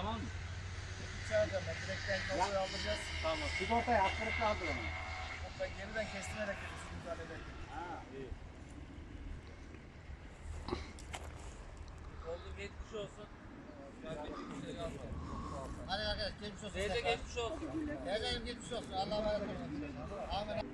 Tamam mı? Çağıracağım ben. Direkten kavgayı aldıracağız. Tamam. Sigortayı attırıp kaldır onu. Hatta geriden kestirerek yapıyorsun müdahale ederken. Ha iyi. Oldu geçmiş olsun. Hadi arkadaş geçmiş olsun. Teyze geçmiş olsun. Teyzeciğim geçmiş olsun. Allah'a emanet olun. Amin.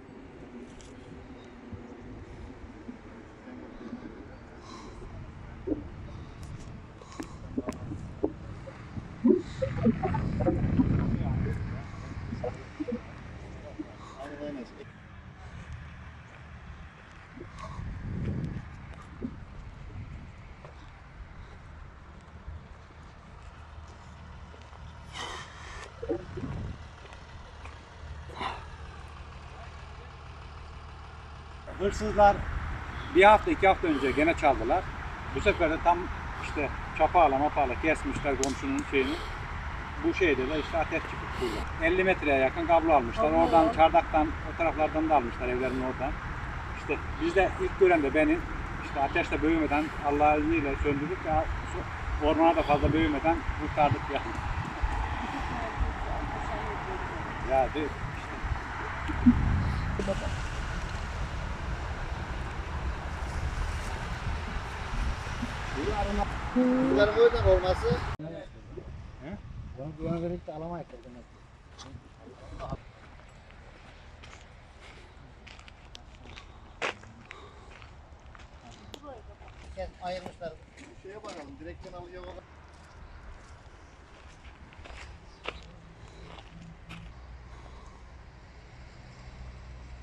Hırsızlar bir hafta iki hafta önce gene çaldılar. Bu sefer de tam işte çapağla mapağla kesmişler komşunun şeyini. Bu şeyde de işte ateş çıkıp burada. 50 metreye yakın kablo almışlar. Oradan çardaktan o taraflardan da almışlar evlerin oradan. İşte biz de ilk gören de benim işte ateşle büyümeden Allah'ın izniyle söndürdük ya ormana da fazla büyümeden kurtardık yani. Ya değil. Bunların o yüzden olması. He? Bunu güven verip de alamayız demek. Kes ayırmışlar. Şeye bakalım direkten alıyor.